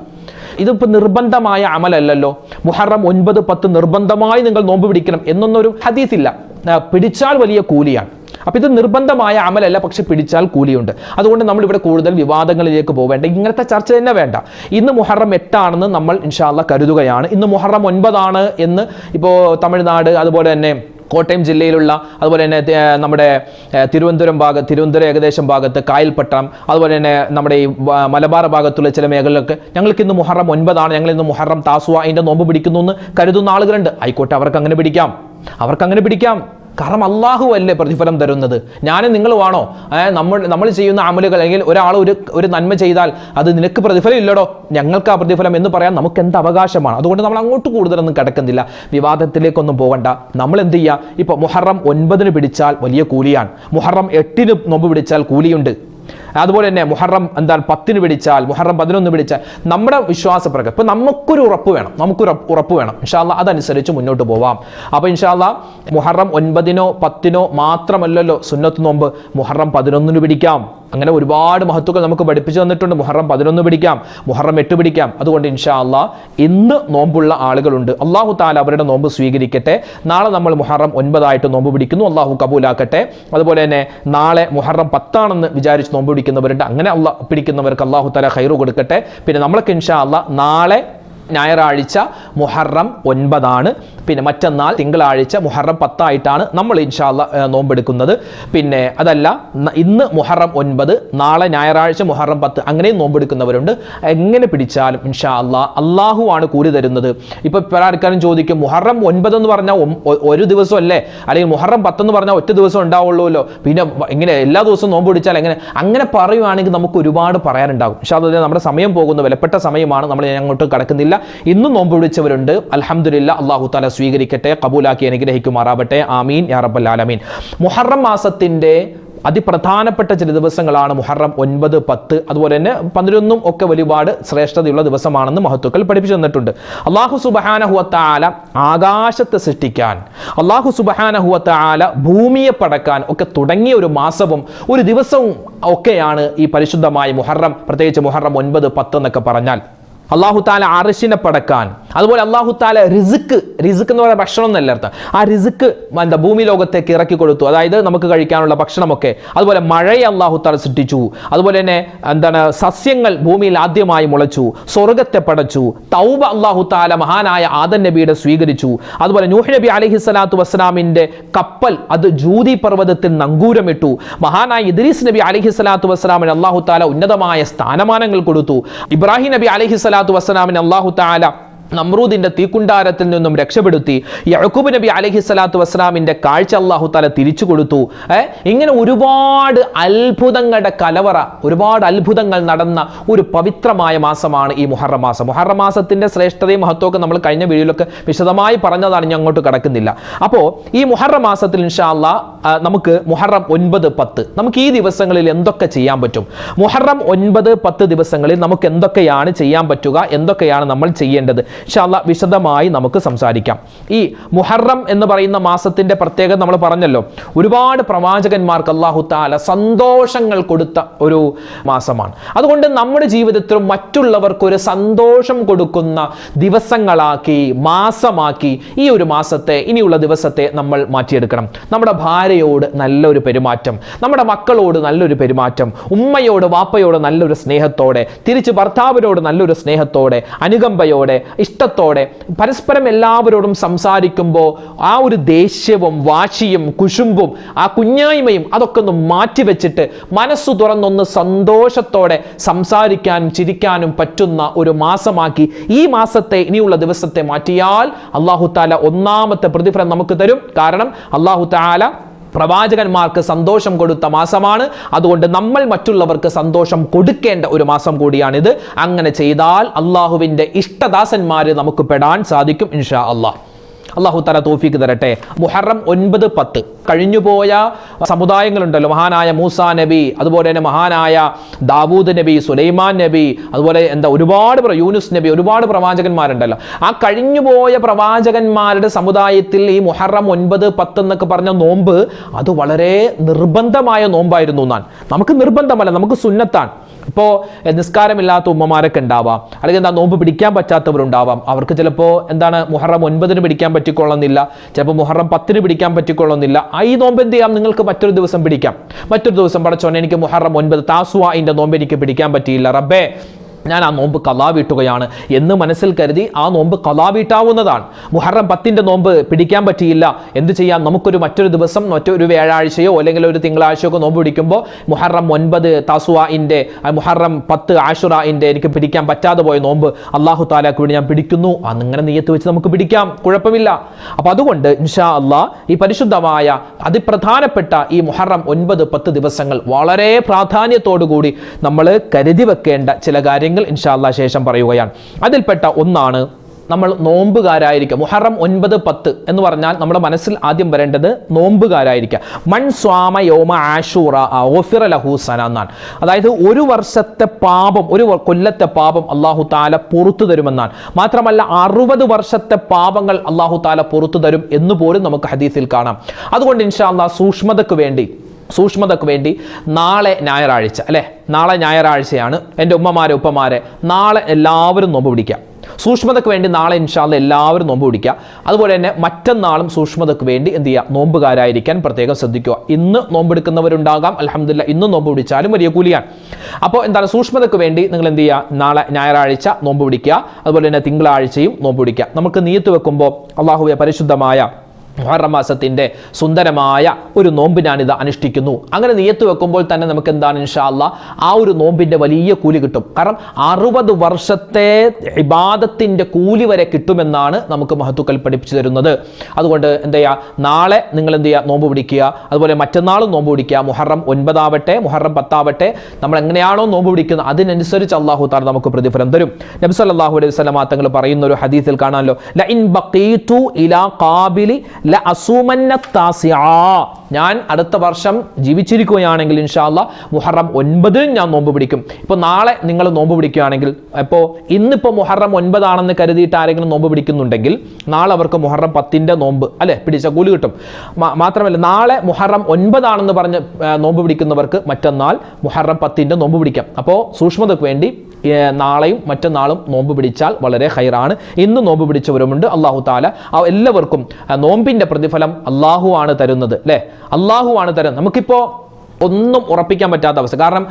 ഇതിപ്പോൾ നിർബന്ധമായ അമലല്ലല്ലോ. മുഹറം ഒൻപത് പത്ത് നിർബന്ധമായി നിങ്ങൾ നോമ്പ് പിടിക്കണം എന്നൊന്നൊരു ഹദീസില്ല. പിടിച്ചാൽ വലിയ കൂലിയാണ്. അപ്പോൾ ഇത് നിർബന്ധമായ അമലല്ല പക്ഷെ പിടിച്ചാൽ കൂലിയുണ്ട്. അതുകൊണ്ട് നമ്മൾ ഇവിടെ കൂടുതൽ വിവാദങ്ങളിലേക്ക് പോവേണ്ട. ഇങ്ങനത്തെ ചർച്ച തന്നെ വേണ്ട. ഇന്ന് മുഹറം എട്ടാണെന്ന് നമ്മൾ ഇൻഷാല്ല കരുതുകയാണ്. ഇന്ന് മുഹറം ഒൻപതാണ് എന്ന് ഇപ്പോൾ തമിഴ്നാട് അതുപോലെ തന്നെ കോട്ടയം ജില്ലയിലുള്ള അതുപോലെ തന്നെ നമ്മുടെ തിരുവനന്തപുരം ഭാഗത്ത് തിരുവനന്തപുരം ഏകദേശം ഭാഗത്ത് കായൽപ്പട്ടം അതുപോലെ തന്നെ നമ്മുടെ ഈ മലബാർ ഭാഗത്തുള്ള ചില മേഖലകളൊക്കെ ഞങ്ങൾക്ക് ഇന്ന് മുഹറം ഒൻപതാണ്. ഞങ്ങൾ ഇന്ന് മുഹറം താസുവ അതിന്റെ നോമ്പ് പിടിക്കുന്നു എന്ന് കരുതുന്ന ആളുകളുണ്ട്. ആയിക്കോട്ടെ അവർക്ക് അങ്ങനെ പിടിക്കാം. അവർക്ക് അങ്ങനെ പിടിക്കാം. കാരണം അള്ളാഹു അല്ലേ പ്രതിഫലം തരുന്നത്? ഞാനും നിങ്ങളുമാണോ? നമ്മൾ നമ്മൾ ചെയ്യുന്ന അമലുകൾ അല്ലെങ്കിൽ ഒരാൾ ഒരു ഒരു നന്മ ചെയ്താൽ അത് നിനക്ക് പ്രതിഫലം ഇല്ലടോ? ഞങ്ങൾക്ക് ആ പ്രതിഫലം എന്ന് പറയാൻ നമുക്ക് എന്ത് അവകാശമാണ്? അതുകൊണ്ട് നമ്മൾ അങ്ങോട്ട് കൂടുതലൊന്നും കിടക്കുന്നില്ല. വിവാദത്തിലേക്കൊന്നും പോകണ്ട. നമ്മൾ എന്ത് ചെയ്യുക? ഇപ്പോൾ മുഹറം ഒൻപതിന് പിടിച്ചാൽ വലിയ കൂലിയാണ്. മുഹറം എട്ടിന് നോമ്പ് പിടിച്ചാൽ കൂലിയുണ്ട്. അതുപോലെ തന്നെ മുഹറം എന്താണ് പത്തിന് പിടിച്ചാൽ മുഹറം പതിനൊന്ന് പിടിച്ചാൽ നമ്മുടെ വിശ്വാസപ്രകാരം ഇപ്പം നമുക്കൊരു ഉറപ്പ് വേണം നമുക്കൊരു ഉറപ്പ് ഉറപ്പ് വേണം. ഇൻഷാല്ല അതനുസരിച്ച് മുന്നോട്ട് പോവാം. അപ്പോൾ ഇൻഷാല്ല മുഹറം ഒൻപതിനോ പത്തിനോ മാത്രമല്ലല്ലോ സുന്നത്ത് നോമ്പ് മുഹറം പതിനൊന്നിന് പിടിക്കാം. അങ്ങനെ ഒരുപാട് മഹത്വങ്ങൾ നമുക്ക് പഠിപ്പിച്ചു തന്നിട്ടുണ്ട്. മുഹറം പതിനൊന്ന് പിടിക്കാം മുഹറം എട്ട് പിടിക്കാം. അതുകൊണ്ട് ഇൻഷാ അള്ളാ ഇന്ന് നോമ്പുള്ള ആളുകളുണ്ട്. അള്ളാഹു താല അവരുടെ നോമ്പ് സ്വീകരിക്കട്ടെ. നാളെ നമ്മൾ മുഹറം ഒൻപതായിട്ട് നോമ്പ് പിടിക്കുന്നു. അള്ളാഹു കബൂലാക്കട്ടെ. അതുപോലെ തന്നെ നാളെ മുഹറം പത്താണെന്ന് വിചാരിച്ച് നോമ്പ് പിടിക്കുന്നവരുണ്ട്. അങ്ങനെ അള്ളാ പിടിക്കുന്നവർക്ക് അള്ളാഹു താല ഹൈറു കൊടുക്കട്ടെ. പിന്നെ നമ്മൾക്ക് ഇൻഷാ അള്ളാ നാളെ ഞായറാഴ്ച മുഹറം ഒൻപതാണ്. പിന്നെ മറ്റന്നാൾ തിങ്കളാഴ്ച മുഹറം പത്തായിട്ടാണ് നമ്മൾ ഇൻഷാല്ല നോമ്പെടുക്കുന്നത്. പിന്നെ അതല്ല ഇന്ന് മുഹറം ഒൻപത് നാളെ ഞായറാഴ്ച മുഹറം പത്ത് അങ്ങനെയും നോമ്പെടുക്കുന്നവരുണ്ട്. എങ്ങനെ പിടിച്ചാലും ഇൻഷാ അല്ലാ അള്ളാഹു ആണ് കൂലി തരുന്നത്. ഇപ്പൊ പല ആൾക്കാരും ചോദിക്കും മുഹറം ഒൻപത് എന്ന് പറഞ്ഞാൽ ഒരു ദിവസം അല്ലേ? അല്ലെങ്കിൽ മുഹറം പത്ത് എന്ന് പറഞ്ഞാൽ ഒറ്റ ദിവസം ഉണ്ടാവുള്ളൂല്ലോ. പിന്നെ ഇങ്ങനെ എല്ലാ ദിവസവും നോമ്പ് പിടിച്ചാൽ എങ്ങനെ? അങ്ങനെ പറയുവാണെങ്കിൽ നമുക്ക് ഒരുപാട് പറയാനുണ്ടാകും. പക്ഷേ അതുപോലെ നമ്മുടെ സമയം പോകുന്ന വിലപ്പെട്ട സമയമാണ് നമ്മൾ അങ്ങോട്ട് കടക്കുന്നില്ല. ഇന്നും നോമ്പ് വിളിച്ചവരുണ്ട്. അലഹമുല്ല അള്ളാഹു താല സ്വീകരിക്കട്ടെ കബൂലാക്കി അനുഗ്രഹിക്കുമാറാവട്ടെ. ആമീൻ യാ റബ്ബൽ ആലമീൻ. മുഹറം മാസത്തിന്റെ അതിപ്രധാനപ്പെട്ട ചില ദിവസങ്ങളാണ് മുഹറം ഒൻപത് പത്ത് അതുപോലെ തന്നെ പതിനൊന്നും ഒക്കെ ഒരുപാട് ശ്രേഷ്ഠതയുള്ള ദിവസമാണെന്ന് മഹത്വക്കൾ പഠിപ്പിച്ചു തന്നിട്ടുണ്ട്. അള്ളാഹു സുബഹാനഹുവത്താല ആകാശത്തെ സൃഷ്ടിക്കാൻ അള്ളാഹു സുബഹാനഹുവത്താല ഭൂമിയെ പടക്കാൻ ഒക്കെ തുടങ്ങിയ ഒരു മാസവും ഒരു ദിവസവും ഒക്കെയാണ് ഈ പരിശുദ്ധമായ മുഹറം. പ്രത്യേകിച്ച് മുഹറം ഒൻപത് പത്ത് എന്നൊക്കെ പറഞ്ഞാൽ. അള്ളാഹു താല അറിശിനെ പടക്കാൻ. അതുപോലെ അള്ളാഹു താല റിസുക്ക് റിസുക്ക് എന്ന് പറയുന്ന ഭക്ഷണം എന്നല്ല അർത്ഥം. ആ റിസുക്ക് എന്താ ഭൂമി ലോകത്തേക്ക് ഇറക്കി കൊടുത്തു. അതായത് നമുക്ക് കഴിക്കാനുള്ള ഭക്ഷണമൊക്കെ. അതുപോലെ മഴയെ അള്ളാഹു താല സൃഷ്ടിച്ചു. അതുപോലെ തന്നെ എന്താണ് സസ്യങ്ങൾ ഭൂമിയിൽ ആദ്യമായി മുളച്ചു. സ്വർഗത്തെ പടച്ചു. തൗബ അള്ളാഹു താല മഹാനായ ആദൻ നബിയുടെ സ്വീകരിച്ചു. അതുപോലെ നൂഹ് നബി അലഹി സ്വലാത്തു വസ്സലാമിന്റെ കപ്പൽ അത് ജൂതി പർവതത്തിൽ നങ്കൂരമിട്ടു. മഹാനായ ഇദ്രീസ് നബി അലഹി സ്വലാത്തു വസ്സലാമിന് അള്ളാഹു താല ഉന്നതമായ സ്ഥാനമാനങ്ങൾ കൊടുത്തു. ഇബ്രാഹിം നബി അലഹി സ്വലാത്തു വസ്സലാമിന് അള്ളാഹു താല നമ്രൂദിന്റെ തീക്കുണ്ടാരത്തിൽ നിന്നും രക്ഷപ്പെടുത്തി യഹൂബ് നബി അലഹി സ്വലാത്തു വസ്സലാമിന്റെ കാഴ്ച അള്ളാഹു താല തിരിച്ചു കൊടുത്തു. ഇങ്ങനെ ഒരുപാട് അത്ഭുതങ്ങളുടെ കലവറ ഒരുപാട് അത്ഭുതങ്ങൾ നടന്ന ഒരു പവിത്രമായ മാസമാണ് ഈ മുഹറം മാസം. മുഹറം മാസത്തിന്റെ ശ്രേഷ്ഠതയും മഹത്വമൊക്കെ നമ്മൾ കഴിഞ്ഞ വീഡിയോയിലൊക്കെ വിശദമായി പറഞ്ഞതാണ് ഞാൻ അങ്ങോട്ട് കടക്കുന്നില്ല. അപ്പോൾ ഈ മുഹറം മാസത്തിൽ ഇൻഷാല്ല നമുക്ക് മുഹറം ഒൻപത് പത്ത്. നമുക്ക് ഈ ദിവസങ്ങളിൽ എന്തൊക്കെ ചെയ്യാൻ പറ്റും? മുഹറം ഒൻപത് പത്ത് ദിവസങ്ങളിൽ നമുക്ക് എന്തൊക്കെയാണ് ചെയ്യാൻ പറ്റുക? എന്തൊക്കെയാണ് നമ്മൾ ചെയ്യേണ്ടത്? ഇൻഷാല്ല വിശദമായി നമുക്ക് സംസാരിക്കാം. ഈ മുഹറം എന്ന് പറയുന്ന മാസത്തിന്റെ പ്രത്യേകത നമ്മൾ പറഞ്ഞല്ലോ. ഒരുപാട് പ്രവാചകന്മാർക്ക് അള്ളാഹു താല സന്തോഷങ്ങൾ കൊടുത്ത ഒരു മാസമാണ്. അതുകൊണ്ട് നമ്മുടെ ജീവിതത്തിലും മറ്റുള്ളവർക്ക് ഒരു സന്തോഷം കൊടുക്കുന്ന ദിവസങ്ങളാക്കി മാസമാക്കി ഈ ഒരു മാസത്തെ ഇനിയുള്ള ദിവസത്തെ നമ്മൾ മാറ്റിയെടുക്കണം. നമ്മുടെ ഭാര്യയോട് നല്ലൊരു പെരുമാറ്റം നമ്മുടെ മക്കളോട് നല്ലൊരു പെരുമാറ്റം ഉമ്മയോട് വാപ്പയോട് നല്ലൊരു സ്നേഹത്തോടെ തിരിച്ച് ഭർത്താവിനോട് നല്ലൊരു സ്നേഹത്തോടെ അനുകമ്പയോടെ ഇഷ്ടത്തോടെ പരസ്പരം എല്ലാവരോടും സംസാരിക്കുമ്പോൾ ആ ഒരു ദേഷ്യവും വാശിയും കുശുമ്പും ആ കുഞ്ഞായ്മയും അതൊക്കെ ഒന്ന് മാറ്റിവെച്ചിട്ട് മനസ്സു തുറന്നൊന്ന് സന്തോഷത്തോടെ സംസാരിക്കാനും ചിരിക്കാനും പറ്റുന്ന ഒരു മാസമാക്കി ഈ മാസത്തെ ഇനിയുള്ള ദിവസത്തെ മാറ്റിയാൽ അള്ളാഹു താല ഒന്നാമത്തെ പ്രതിഫലം നമുക്ക് തരും. കാരണം അള്ളാഹു താല പ്രവാചകന്മാർക്ക് സന്തോഷം കൊടുത്ത മാസമാണ്. അതുകൊണ്ട് നമ്മൾ മറ്റുള്ളവർക്ക് സന്തോഷം കൊടുക്കേണ്ട ഒരു മാസം കൂടിയാണിത്. അങ്ങനെ ചെയ്താൽ അള്ളാഹുവിന്റെ ഇഷ്ടദാസന്മാർ നമുക്ക് പെടാൻ സാധിക്കും ഇൻഷാ അള്ളാഹ്. അള്ളാഹു തല തോഫിക്ക് തരട്ടെ. മുഹറം ഒൻപത് പത്ത്. കഴിഞ്ഞുപോയ സമുദായങ്ങളുണ്ടല്ലോ. മഹാനായ മൂസ നബി അതുപോലെ തന്നെ മഹാനായ ദാവൂദ് നബി സുലൈമാൻ നബി അതുപോലെ എന്താ ഒരുപാട് യൂനുസ് നബി ഒരുപാട് പ്രവാചകന്മാരുണ്ടല്ലോ. ആ കഴിഞ്ഞുപോയ പ്രവാചകന്മാരുടെ സമുദായത്തിൽ ഈ മുഹറം ഒൻപത് പത്ത് എന്നൊക്കെ പറഞ്ഞ നോമ്പ് അത് വളരെ നിർബന്ധമായ നോമ്പായിരുന്നു എന്നാണ്. നമുക്ക് നിർബന്ധമല്ല നമുക്ക് സുന്നത്താണ്. ഇപ്പോൾ നിസ്കാരമില്ലാത്ത ഉമ്മമാരൊക്കെ ഉണ്ടാവാം. അല്ലെങ്കിൽ എന്താ നോമ്പ് പിടിക്കാൻ പറ്റാത്തവരുണ്ടാവാം. അവർക്ക് ചിലപ്പോൾ എന്താണ് മുഹറം ഒൻപതിന് പിടിക്കാൻ പറ്റിക്കൊള്ളുന്നില്ല. ചിലപ്പോൾ മുഹറം പത്തിന് പിടിക്കാൻ പറ്റിക്കൊള്ളുന്നില്ല. ഈ നോമ്പ് എന്ത് ചെയ്യാം? നിങ്ങൾക്ക് മറ്റൊരു ദിവസം പിടിക്കാം. മറ്റൊരു ദിവസം പടച്ചോനെ എനിക്ക് മുഹറം ഒൻപത് താസുവ താസുവായിന്റെ നോമ്പ് എനിക്ക് പിടിക്കാൻ പറ്റിയില്ല. റബ്ബേ ഞാൻ ആ നോമ്പ് കലാവീട്ടുകയാണ് എന്ന് മനസ്സിൽ കരുതി ആ നോമ്പ് കലാവീട്ടാവുന്നതാണ് മുഹറം പത്തിന്റെ നോമ്പ് പിടിക്കാൻ പറ്റിയില്ല. എന്ത് ചെയ്യാം? നമുക്കൊരു മറ്റൊരു ദിവസം മറ്റൊരു വ്യാഴാഴ്ചയോ അല്ലെങ്കിൽ ഒരു തിങ്കളാഴ്ചയോ ഒക്കെ നോമ്പ് പിടിക്കുമ്പോൾ മുഹറം ഒൻപത് താസുവായിന്റെ മുഹറം പത്ത് ആഷുറായിന്റെ എനിക്ക് പിടിക്കാൻ പറ്റാതെ പോയ നോമ്പ് അള്ളാഹു താലാക്ക് വേണ്ടി ഞാൻ പിടിക്കുന്നു. അങ്ങനെ നീയത്ത് വെച്ച് നമുക്ക് പിടിക്കാം. കുഴപ്പമില്ല. അപ്പം അതുകൊണ്ട് ഇൻഷാ അള്ളാഹ് ഈ പരിശുദ്ധമായ അതിപ്രധാനപ്പെട്ട ഈ മുഹറം ഒൻപത് പത്ത് ദിവസങ്ങൾ വളരെ പ്രാധാന്യത്തോടു കൂടി നമ്മൾ കരുതി വെക്കേണ്ട ചില കാര്യങ്ങൾ ഇൻഷാല്ല ശേഷം പറയുകയാണ്. അതിൽപ്പെട്ട ഒന്നാണ് നമ്മൾ നോമ്പുകാരായിരിക്കുക മുഹറം ഒൻപത് പത്ത് എന്ന് പറഞ്ഞാൽ നമ്മുടെ മനസ്സിൽ ആദ്യം വരേണ്ടത് നോമ്പുകാരായിരിക്കുക മൺ സ്വാമ യോമ ആഷൂറ ഓഫിറ ലഹൂസന എന്നാണ്. അതായത് ഒരു വർഷത്തെ പാപം ഒരു കൊല്ലത്തെ പാപം അള്ളാഹു താല പുറത്തു തരുമെന്നാണ്. മാത്രമല്ല അറുപത് വർഷത്തെ പാപങ്ങൾ അള്ളാഹു താല പുറത്തു തരും എന്ന് പോലും നമുക്ക് ഹദീസിൽ കാണാം. അതുകൊണ്ട് ഇൻഷാ അള്ളാഹ് സൂക്ഷ്മതയ്ക്ക് വേണ്ടി സൂക്ഷ്മതയ്ക്ക് വേണ്ടി നാളെ ഞായറാഴ്ച അല്ലേ? നാളെ ഞായറാഴ്ചയാണ്. എന്റെ ഉമ്മമാരെ ഉപ്പമാരെ നാളെ എല്ലാവരും നോമ്പ് പിടിക്കാം സൂക്ഷ്മതയ്ക്ക് വേണ്ടി നാളെ ഇൻഷാല്ല എല്ലാവരും നോമ്പ് പിടിക്കുക. അതുപോലെ തന്നെ മറ്റന്നാളും സൂക്ഷ്മതയ്ക്ക് വേണ്ടി എന്ത് ചെയ്യുക? നോമ്പുകാരായിരിക്കാൻ പ്രത്യേകം ശ്രദ്ധിക്കുക. ഇന്ന് നോമ്പെടുക്കുന്നവരുണ്ടാകാം അലഹമില്ല ഇന്ന് നോമ്പ് പിടിച്ചാലും വലിയ കൂലിയാണ്. അപ്പോൾ എന്താണ് സൂക്ഷ്മതയ്ക്ക് വേണ്ടി നിങ്ങൾ എന്ത് ചെയ്യുക? നാളെ ഞായറാഴ്ച നോമ്പ് പിടിക്കുക. അതുപോലെ തന്നെ തിങ്കളാഴ്ചയും നോമ്പ് പിടിക്കുക. നമുക്ക് നീയത്ത് വെക്കുമ്പോൾ അള്ളാഹുവെ പരിശുദ്ധമായ മുഹറം മാസത്തിന്റെ സുന്ദരമായ ഒരു നോമ്പിനാണിത് അനുഷ്ഠിക്കുന്നു. അങ്ങനെ നിയത്ത് വെക്കുമ്പോൾ തന്നെ നമുക്ക് എന്താണ് ഇൻഷാല്ല ആ ഒരു നോമ്പിന്റെ വലിയ കൂലി കിട്ടും. കാരണം അറുപത് വർഷത്തെ ഇബാദത്തിന്റെ കൂലി വരെ കിട്ടുമെന്നാണ് നമുക്ക് മഹത്തുക്കൾ പഠിപ്പിച്ചു തരുന്നത്. അതുകൊണ്ട് എന്താ ചെയ്യുക നാളെ നിങ്ങൾ എന്ത് ചെയ്യുക നോമ്പ് പിടിക്കുക. അതുപോലെ മറ്റന്നാളും നോമ്പ് പിടിക്കുക. മുഹറം ഒൻപതാവട്ടെ മുഹറം പത്താവട്ടെ. നമ്മൾ എങ്ങനെയാണോ നോമ്പ് പിടിക്കുന്നത് അതിനനുസരിച്ച് അള്ളാഹു താർ നമുക്ക് പ്രതിഫലം തരും. നബി സല്ലല്ലാഹു അലൈഹി സ്വലമാ തങ്ങൾ പറയുന്ന ഒരു ഹദീസിൽ കാണാമല്ലോ. ലൈൻ ബഖീതു ഇലാ ഖാബിലി ല ഞാൻ അടുത്ത വർഷം ജീവിച്ചിരിക്കുകയാണെങ്കിൽ ഇൻഷാല്ല മുഹറം ഒൻപതിനും ഞാൻ നോമ്പ് പിടിക്കും. ഇപ്പോൾ നാളെ നിങ്ങൾ നോമ്പ് പിടിക്കുകയാണെങ്കിൽ ഇപ്പോൾ ഇന്നിപ്പോൾ മുഹറം ഒൻപതാണെന്ന് കരുതിയിട്ട് ആരെങ്കിലും നോമ്പ് പിടിക്കുന്നുണ്ടെങ്കിൽ നാളെ അവർക്ക് മുഹറം പത്തിന്റെ നോമ്പ് അല്ലേ? പിടിച്ച കൂലി കിട്ടും. മാത്രമല്ല നാളെ മുഹറം ഒൻപതാണെന്ന് പറഞ്ഞ് നോമ്പ് പിടിക്കുന്നവർക്ക് മറ്റന്നാൾ മുഹറം പത്തിന്റെ നോമ്പ് പിടിക്കാം. അപ്പോൾ സൂക്ഷ്മതയ്ക്ക് വേണ്ടി നാളെയും മറ്റന്നാളും നോമ്പ് പിടിച്ചാൽ വളരെ ഹൈറാണ്. ഇന്ന് നോമ്പ് പിടിച്ചവരുമുണ്ട്. അള്ളാഹു താല എല്ലാവർക്കും ആ, നോമ്പിന്റെ പ്രതിഫലം അള്ളാഹു ആണ് തരുന്നത് അല്ലേ? അള്ളാഹു ആണ് തരുന്നത്. നമുക്കിപ്പോൾ ഒന്നും ഉറപ്പിക്കാൻ പറ്റാത്ത അവസ്ഥ. കാരണം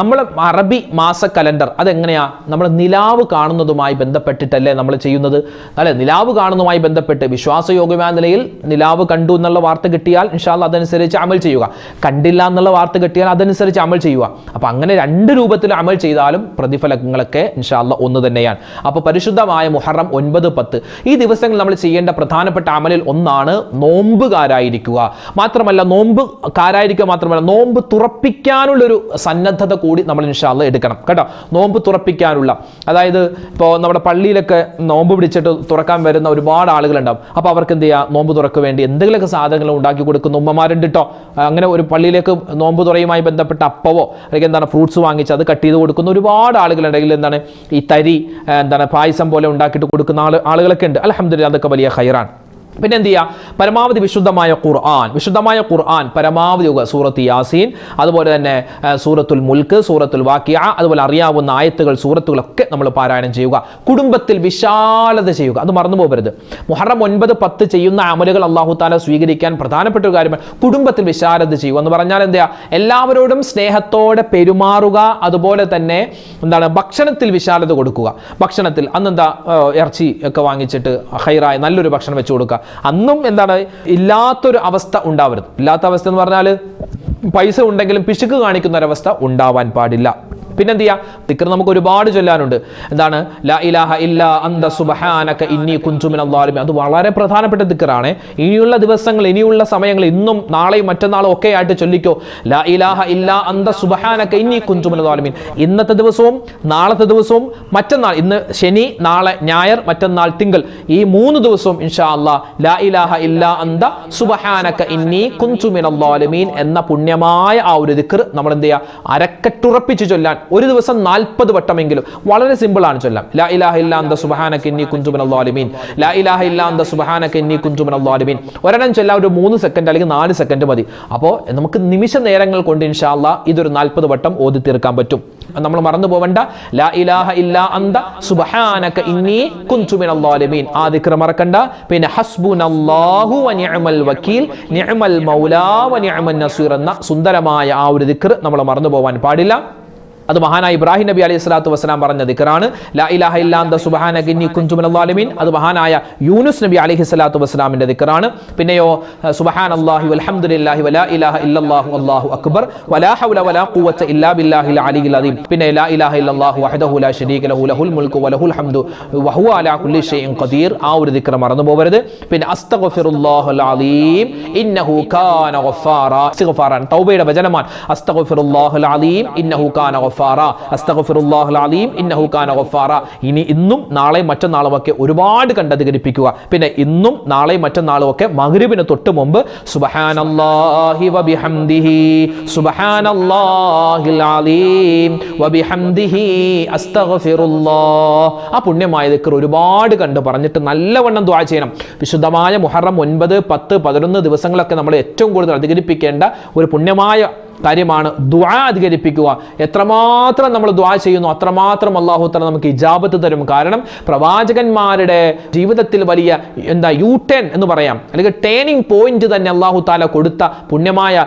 നമ്മൾ അറബി മാസ കലണ്ടർ അതെങ്ങനെയാ? നമ്മൾ നിലാവ് കാണുന്നതുമായി ബന്ധപ്പെട്ടിട്ടല്ലേ നമ്മൾ ചെയ്യുന്നത്? അല്ലെ? നിലാവ് കാണുന്നതുമായി ബന്ധപ്പെട്ട് വിശ്വാസയോഗ്യമായ നിലയിൽ നിലാവ് കണ്ടു എന്നുള്ള വാർത്ത കിട്ടിയാൽ ഇൻഷാല്ല അതനുസരിച്ച് അമൽ ചെയ്യുക. കണ്ടില്ല എന്നുള്ള വാർത്ത കിട്ടിയാൽ അതനുസരിച്ച് അമൽ ചെയ്യുക. അപ്പോൾ അങ്ങനെ രണ്ട് രൂപത്തിൽ അമൽ ചെയ്താലും പ്രതിഫലങ്ങളൊക്കെ ഇൻഷാല്ല ഒന്ന് തന്നെയാണ്. അപ്പോൾ പരിശുദ്ധമായ മുഹറം ഒൻപത് പത്ത്. ഈ ദിവസങ്ങൾ നമ്മൾ ചെയ്യേണ്ട പ്രധാനപ്പെട്ട അമലിൽ ഒന്നാണ് നോമ്പുകാരായിരിക്കുക. മാത്രമല്ല നോമ്പുകാരായിരിക്കുക മാത്രമല്ല നോമ്പ് തുറപ്പിക്കാനുള്ളൊരു സന്നദ്ധത കൂടി നമ്മൾ ഇൻഷാല്ല എടുക്കണം. കേട്ടോ? നോമ്പ് തുറപ്പിക്കാനുള്ള. അതായത് ഇപ്പോൾ നമ്മുടെ പള്ളിയിലൊക്കെ നോമ്പ് പിടിച്ചിട്ട് തുറക്കാൻ വരുന്ന ഒരുപാട് ആളുകളുണ്ടാവും. അപ്പോൾ അവർക്ക് എന്ത് ചെയ്യുക നോമ്പ് തുറക്ക് വേണ്ടി എന്തെങ്കിലുമൊക്കെ സാധനങ്ങൾ ഉണ്ടാക്കി കൊടുക്കുന്ന. ഉമ്മമാരുണ്ട് കേട്ടോ അങ്ങനെ ഒരു പള്ളിയിലേക്ക് നോമ്പ് തുറയുമായി ബന്ധപ്പെട്ട അപ്പവോ അല്ലെങ്കിൽ എന്താണ് ഫ്രൂട്ട്സ് വാങ്ങിച്ച് അത് കട്ട് ചെയ്ത് കൊടുക്കുന്ന ഒരുപാട് ആളുകളുണ്ടെങ്കിൽ എന്താണ്? ഈ തരി എന്താണ് പായസം പോലെ ഉണ്ടാക്കിയിട്ട് കൊടുക്കുന്ന ആൾ ആളുകളൊക്കെ ഉണ്ട്. അലഹമ്മദില്ല അതൊക്കെ വലിയ ഹൈറാണ് പിന്നെ എന്ത് ചെയ്യുക പരമാവധി വിശുദ്ധമായ ഖുർആൻ. വിശുദ്ധമായ ഖുർആൻ പരമാവധി സൂറത്ത് യാസീൻ അതുപോലെ തന്നെ സൂറത്തുൽ മുൽക്ക് സൂറത്തുൽ വാക്കിയ അതുപോലെ അറിയാവുന്ന ആയത്തുകൾ സൂറത്തുകളൊക്കെ നമ്മൾ പാരായണം ചെയ്യുക. കുടുംബത്തിൽ വിശാലത ചെയ്യുക. അത് മറന്നു പോകരുത്. മുഹറം ഒൻപത് പത്ത് ചെയ്യുന്ന അമലുകൾ അള്ളാഹു താല സ്വീകരിക്കാൻ പ്രധാനപ്പെട്ട ഒരു കാര്യമാണ്. കുടുംബത്തിൽ വിശാലത ചെയ്യുക. എന്ന് പറഞ്ഞാൽ എന്താ എല്ലാവരോടും സ്നേഹത്തോടെ പെരുമാറുക അതുപോലെ തന്നെ എന്താണ് ഭക്ഷണത്തിൽ വിശാലത കൊടുക്കുക. ഭക്ഷണത്തിൽ അന്നെന്താ ഇറച്ചി ഒക്കെ വാങ്ങിച്ചിട്ട് ഹൈറായ നല്ലൊരു ഭക്ഷണം വെച്ച് കൊടുക്കുക. അന്നും എന്താണ് ഇല്ലാത്തൊരു അവസ്ഥ ഉണ്ടാവരുത്. ഇല്ലാത്ത അവസ്ഥ എന്ന് പറഞ്ഞാൽ പൈസ ഉണ്ടെങ്കിലും പിശുക്ക് കാണിക്കുന്ന ഒരവസ്ഥ ഉണ്ടാവാൻ പാടില്ല. പിന്നെന്ത് ചെയ്യാം ദിക്കർ നമുക്ക് ഒരുപാട് ചൊല്ലാനുണ്ട്. എന്താണ്? ലാ ഇലാഹ അന്ത ഇന്നി അത് വളരെ പ്രധാനപ്പെട്ട ദിക്കറാണ് ഇനിയുള്ള ദിവസങ്ങൾ ഇനിയുള്ള സമയങ്ങൾ ഇന്നും നാളെയും മറ്റന്നാളും ഒക്കെ ആയിട്ട് ചൊല്ലിക്കോ. ലാ ഇലാഹ അന്ത ഇന്നി ഇന്നത്തെ ദിവസവും നാളത്തെ ദിവസവും മറ്റന്നാൾ ഇന്ന് ശനി നാളെ ഞായർ മറ്റന്നാൾ തിങ്കൾ. ഈ മൂന്ന് ദിവസവും ഇൻഷാ അല്ലാ ലാ ഇലാഹ ഇല്ല അന്ത സുബഹാനക ഇന്നി കുഞ്ചുമിൻ എന്ന പുണ്യമായ ആ ഒരു ദിക്കർ നമ്മൾ എന്ത് ചെയ്യുക അരക്കെട്ടുറപ്പിച്ച് ചൊല്ലാൻ ഒരു ദിവസം നാൽപ്പത് വട്ടമെങ്കിലും വളരെ സിമ്പിൾ ആണ് ചൊല്ലാം. ലാ ഇലാഹ ഇല്ലാന്ത കെന്നി ഇന്നി കുഞ്ചുമിൻ അള്ളാലിമീൻ ലാ ഇലാഹ ഇല്ലാന്ത കെന്നി ഇന്നി കുഞ്ചുമിൻ അള്ളാലിമീൻ ഒരെണ്ണം ചൊല്ലാൻ ഒരു മൂന്ന് സെക്കൻഡ് അല്ലെങ്കിൽ നാല് സെക്കൻഡ് മതി. അപ്പോൾ നമുക്ക് നിമിഷ നേരങ്ങൾ കൊണ്ട് ഇൻഷാല്ല ഇതൊരു നാൽപ്പത് വട്ടം ഓതി തീർക്കാൻ പറ്റും. നമ്മൾ മറന്നു പോവണ്ട. ലാ ഇലാഹ ഇല്ലാ അന്ത സുബ്ഹാനക ഇന്നി കുഞ്ചുമിൻ മിനൽ ളാലിമീൻ. ആ ദിക്ർ മറക്കണ്ട. പിന്നെ ഹസ്ബുനല്ലാഹു വ നിഅമൽ വക്കീൽ നിഅമൽ മൗലാ വ നിഅമൻ നസീർ എന്ന സുന്ദരമായ ആ ഒരു ദിക്ർ നമ്മൾ മറന്നു പോവാൻ പാടില്ല. അത് മഹാനായ ഇബ്രാഹിം നബി അലൈഹി സ്വലാത്തു വസ്സലാം പറഞ്ഞ ദിക്കറാണ്. ലാ ഇലാഹ ഇല്ലാന്ത സുബഹാന ഗിന്നി കുഞ്ചുമലാലിമീൻ അത് മഹാനായ യൂനുസ് നബി അലൈഹി സ്വലാത്തു വസ്സലാമിന്റെ ദിക്കറാണ്. പിന്നെയോ സുബഹാൻ വൽഹംദുലില്ലാഹി വലാ ഇലാഹ ഇല്ലല്ലാഹു അല്ലാഹു അക്ബർ. വലാ ഹൗല വലാ ഖുവത ഇല്ലാ ബില്ലാഹിൽ അലിയിൽ അദീം. പിന്നെ ലാ ഇലാഹ ഇല്ലല്ലാഹു വഹദഹു ലാ ശരീക ലഹു. ലഹുൽ മുൽക്കു വലഹുൽ ഹംദു. വഹുവ അലാ കുല്ലി ഷൈഇൻ ഖദീർ. ആ ഒരു ദിക്ർ മറന്നു പോകരുത് പിന്നെ അസ്തഗ്ഫിറുല്ലാഹുൽ അലീം. ഇന്നഹു കാന ഗഫാറ. ഇസ്തിഗ്ഫാറാൻ തൗബയുടെ വചനമാണ് അസ്തഗ്ഫിറുല്ലാഹുൽ അലീം. ഇന്നഹു കാന ഗഫാറ. അലീം. ഇന്നഹു കാന ഗഫാറ. ഇനി ഇന്നും നാളെ മറ്റന്നാളും ഒക്കെ ഒരുപാട് കണ്ടധികരിപ്പിക്കുക. പിന്നെ ഇന്നും നാളെ മറ്റന്നാളും ഒക്കെ മഗ്രിബിന് തൊട്ട് മുമ്പ് സുബ്ഹാനല്ലാഹി വബിഹംദിഹി. സുബ്ഹാനല്ലാഹിൽ അലീം. വബിഹംദിഹി അസ്തഗ്ഫിറുല്ലാഹ്. ആ പുണ്യമായ ദിക്ർ ഒരുപാട് കണ്ട് പറഞ്ഞിട്ട് നല്ലവണ്ണം ദുആ ചെയ്യണം. വിശുദ്ധമായ മുഹറം ഒൻപത് പത്ത് പതിനൊന്ന് ദിവസങ്ങളൊക്കെ നമ്മൾ ഏറ്റവും കൂടുതൽ അധികരിപ്പിക്കേണ്ട ഒരു പുണ്യമായ കാര്യമാണ് ദുആ അധികരിപ്പിക്കുക. എത്രമാത്രം നമ്മൾ ദുആ ചെയ്യുന്നു അത്രമാത്രം അള്ളാഹു തല നമുക്ക് ഇജാബത്ത് തരും. കാരണം പ്രവാചകന്മാരുടെ ജീവിതത്തിൽ വലിയ എന്താ യു ടേൺ എന്ന് പറയാം അല്ലെങ്കിൽ ടേണിംഗ് പോയിന്റ് തന്നെ അള്ളാഹു താല കൊടുത്ത പുണ്യമായ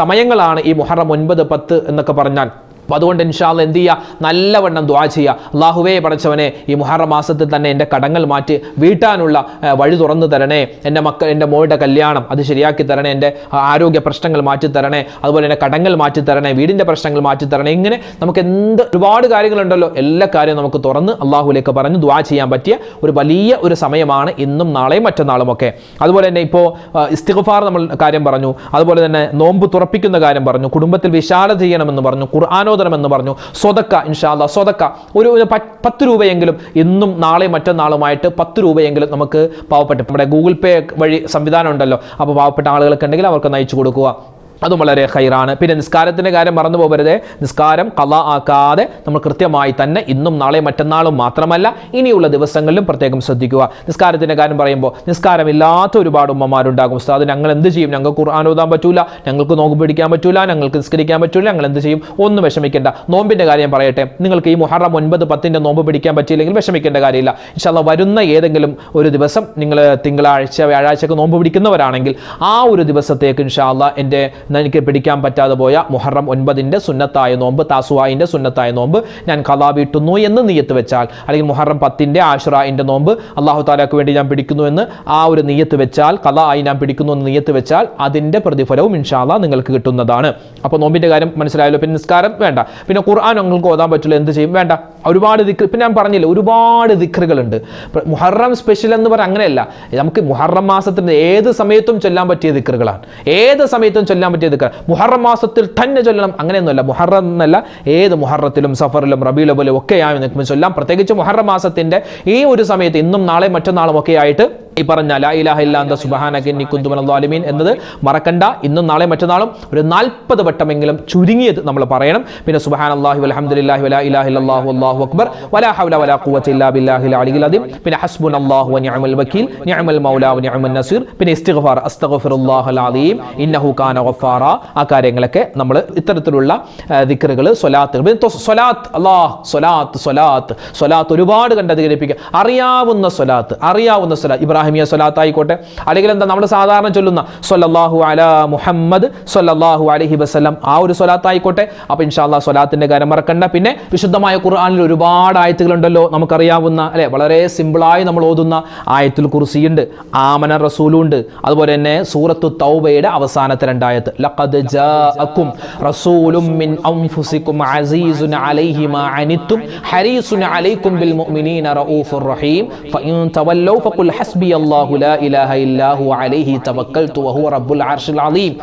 സമയങ്ങളാണ് ഈ മുഹറം ഒൻപത് പത്ത് എന്നൊക്കെ പറഞ്ഞാൽ. അപ്പോൾ അതുകൊണ്ട് ഇൻഷാല്ല എന്ത് ചെയ്യുക നല്ലവണ്ണം ദ്വാ ചെയ്യുക അള്ളാഹുവേ പടച്ചവനെ ഈ മുഹറ മാസത്തിൽ തന്നെ എന്റെ കടങ്ങൾ മാറ്റി വീട്ടാനുള്ള വഴി തുറന്നു തരണേ. എന്റെ മക്കൾ എന്റെ മോളുടെ കല്യാണം അത് ശരിയാക്കി തരണേ. എന്റെ ആരോഗ്യ പ്രശ്നങ്ങൾ മാറ്റി തരണേ. അതുപോലെ എന്റെ കടങ്ങൾ മാറ്റി തരണേ. വീടിന്റെ പ്രശ്നങ്ങൾ മാറ്റി തരണേ. ഇങ്ങനെ നമുക്ക് എന്ത് ഒരുപാട് കാര്യങ്ങളുണ്ടല്ലോ. എല്ലാ കാര്യവും നമുക്ക് തുറന്ന് അള്ളാഹുലേക്ക് പറഞ്ഞ് ദ്വാ ചെയ്യാൻ പറ്റിയ ഒരു വലിയ ഒരു സമയമാണ് ഇന്നും നാളെയും മറ്റന്നാളും ഒക്കെ അതുപോലെ തന്നെ ഇപ്പോൾ ഇസ്തിഗ്ഫാർ നമ്മൾ കാര്യം പറഞ്ഞു. അതുപോലെ തന്നെ നോമ്പ് തുറപ്പിക്കുന്ന കാര്യം പറഞ്ഞു. കുടുംബത്തിൽ വിശാലത ചെയ്യണമെന്ന് പറഞ്ഞു. ഖുർആാനോദനം പറഞ്ഞു. സ്വതക്ക ഇൻഷാല്ല സ്വതക്ക. ഒരു പത്ത് രൂപയെങ്കിലും ഇന്നും നാളെ മറ്റന്നാളുമായിട്ട് പത്ത് രൂപയെങ്കിലും നമുക്ക് പാവപ്പെട്ട നമ്മുടെ ഗൂഗിൾ പേ വഴി സംവിധാനം ഉണ്ടല്ലോ. അപ്പോൾ പാവപ്പെട്ട ആളുകൾക്ക് ഉണ്ടെങ്കിൽ അവർക്ക് നയിച്ചു കൊടുക്കുക. അതും വളരെ ഹൈറാണ് പിന്നെ നിസ്കാരത്തിന്റെ കാര്യം മറന്നു പോകരുത്. നിസ്കാരം കല ആക്കാതെ നമ്മൾ കൃത്യമായി തന്നെ ഇന്നും നാളെ മറ്റന്നാളും മാത്രമല്ല ഇനിയുള്ള ദിവസങ്ങളിലും പ്രത്യേകം ശ്രദ്ധിക്കുക. നിസ്കാരത്തിന്റെ കാര്യം പറയുമ്പോൾ നിസ്കാരമില്ലാത്ത ഒരുപാട് ഉമ്മമാരുണ്ടാകും. ഉസ്താദ് ഞങ്ങൾ എന്ത് ചെയ്യും? ഞങ്ങൾക്ക് ഖുർആൻ ഓതാൻ പറ്റൂല. ഞങ്ങൾക്ക് നോമ്പ് പിടിക്കാൻ പറ്റൂല. ഞങ്ങൾക്ക് നിസ്കരിക്കാൻ പറ്റൂല. ഞങ്ങൾ എന്ത് ചെയ്യും? ഒന്നും വിഷമിക്കേണ്ട. നോമ്പിന്റെ കാര്യം പറയട്ടെ. നിങ്ങൾക്ക് ഈ മുഹറം ഒൻപത് പത്തിന്റെ നോമ്പ് പിടിക്കാൻ പറ്റിയില്ലെങ്കിൽ വിഷമിക്കേണ്ട കാര്യമില്ല. ഇൻഷാല്ല വരുന്ന ഏതെങ്കിലും ഒരു ദിവസം നിങ്ങൾ തിങ്കളാഴ്ച വ്യാഴാഴ്ചയൊക്കെ നോമ്പ് പിടിക്കുന്നവരാണെങ്കിൽ ആ ഒരു ദിവസത്തേക്ക് ഇൻഷാല്ല എന്റെ എനിക്ക് പിടിക്കാൻ പറ്റാതെ പോയ മുഹറം ഒൻപതിന്റെ സുന്നത്തായ നോമ്പ് താസുവായിന്റെ സുന്നത്തായ നോമ്പ് ഞാൻ കലാ വീട്ടുന്നു എന്ന് നീയത്ത് വെച്ചാൽ അല്ലെങ്കിൽ മുഹറം പത്തിന്റെ ആഷുറായിന്റെ നോമ്പ് അള്ളാഹു താലാക്ക് വേണ്ടി ഞാൻ പിടിക്കുന്നു എന്ന് ആ ഒരു നീയത്ത് വെച്ചാൽ കഥ ആയി ഞാൻ പിടിക്കുന്നു എന്ന് നീയത്ത് വെച്ചാൽ അതിന്റെ പ്രതിഫലവും ഇൻഷാല്ല നിങ്ങൾക്ക് കിട്ടുന്നതാണ്. അപ്പോൾ നോമ്പിന്റെ കാര്യം മനസ്സിലായല്ലോ പിന്നെ നിസ്കാരം വേണ്ട. പിന്നെ ഖുർആൻ നിങ്ങൾക്ക് ഓതാൻ പറ്റില്ല എന്ത് ചെയ്യും? വേണ്ട. ഒരുപാട് ദിക്ർ ഇപ്പം ഞാൻ പറഞ്ഞില്ല ഒരുപാട് ദിക്റുകളുണ്ട്. മുഹറം സ്പെഷ്യൽ എന്ന് പറഞ്ഞാൽ അങ്ങനെയല്ല. നമുക്ക് മുഹറം മാസത്തിന്റെ ഏത് സമയത്തും ചൊല്ലാൻ പറ്റിയ ദിക്റുകളാണ്. ഏത് സമയത്തും ചൊല്ലാൻ പറ്റിയ ദിക്കർ മുഹറം മാസത്തിൽ തന്നെ ചൊല്ലണം. അങ്ങനെയൊന്നുമല്ല. മുഹറം എന്നല്ല ഏത് മുഹറത്തിലും സഫറിലും റബീലബലും ഒക്കെയായി നിൽക്കുമ്പോൾ ചൊല്ലാം. പ്രത്യേകിച്ച് മുഹറം മാസത്തിന്റെ ഈ ഒരു സമയത്ത് ഇന്നും നാളെ മറ്റന്നാളും ഒക്കെ ആയിട്ട് ഈ പറഞ്ഞ ലാ ഇലാഹ ഇല്ലാന്ത സുബഹാനകിന്നി കുന്തുമലാലിമീൻ എന്നത് മറക്കണ്ട. ഇന്നും നാളെ മറ്റന്നാളും ഒരു നാൽപ്പത് വട്ടമെങ്കിലും ചുരുങ്ങിയത് നമ്മൾ പറയണം. പിന്നെ സുബഹാൻ അള്ളാഹു അലഹമുല്ലാഹി വലാ ഇലാഹ ഇല്ലല്ലാഹു അള്ളാഹു അക്ബർ. വലാ ഹൗല വലാ ഖുവത ഇല്ലാ ബില്ലാഹിൽ അലിയിൽ അദീം. പിന്നെ ഹസ്ബുൻ അല്ലാഹു വ നിഅമൽ വക്കീൽ നിഅമൽ മൗലാ വ നിഅമൻ നസീർ. പിന്നെ ഇസ്തിഗ്ഫാർ അസ്തഗ്ഫിറുല്ലാഹൽ അലീം. ഇന്നഹു കാന ഗഫാറ. ആ കാര്യങ്ങളൊക്കെ നമ്മൾ ഇത്തരത്തിലുള്ള ദിക്റുകൾ സ്വലാത്തുകൾ. പിന്നെ സ്വലാത്ത് അല്ലാഹ് സ്വലാത്ത് സ്വലാത്ത്. സ്വലാത്ത് ഒരുപാട് കണ്ടത് അധികരിപ്പിക്കുക അറിയാവുന്ന സ്വലാത്ത് അറിയാവുന്ന സ്വലാത്ത്. ഇബ്രാഹിമിയ സ്വലാത്ത് ആയിക്കോട്ടെ അല്ലെങ്കിൽ എന്താ നമ്മൾ സാധാരണ ചൊല്ലുന്ന സൊല്ലാഹു അല മുഹമ്മദ് സൊല്ലാഹു അലഹി വസ്ലം ആ ഒരു സ്വലാത്ത് ആയിക്കോട്ടെ അപ്പോൾ ഇൻഷാല്ലാ സ്വലാത്തിന്റെ കാര്യം മറക്കണ്ട. പിന്നെ വിശുദ്ധമായ ഖുർആാനിൽ ഒരുപാട് ആയത്തുകൾ ഉണ്ടല്ലോ നമുക്കറിയാവുന്ന അല്ലെ? വളരെ സിമ്പിളായി നമ്മൾ ഓതുന്ന ആയത്തുൽ കുർസിയുണ്ട്. ആമന റസൂലും ഉണ്ട് അതുപോലെ തന്നെ സൂറത്തു തൗബയുടെ അവസാനത്തെ രണ്ടായത്ത്. ലഖദ് ജാഅക്കും മിൻ അലൈഹി മാ അനിത്തും ഹരീസുൻ അലൈക്കും ബിൽ മുഅ്മിനീന റഊഫുർ റഹീം. ഫഇൻ തവല്ലൗ ഫഖുൽ ഹസ്ബിയല്ലാഹു ലാ ഇലാഹ അലൈഹി റബ്ബുൽ അലീം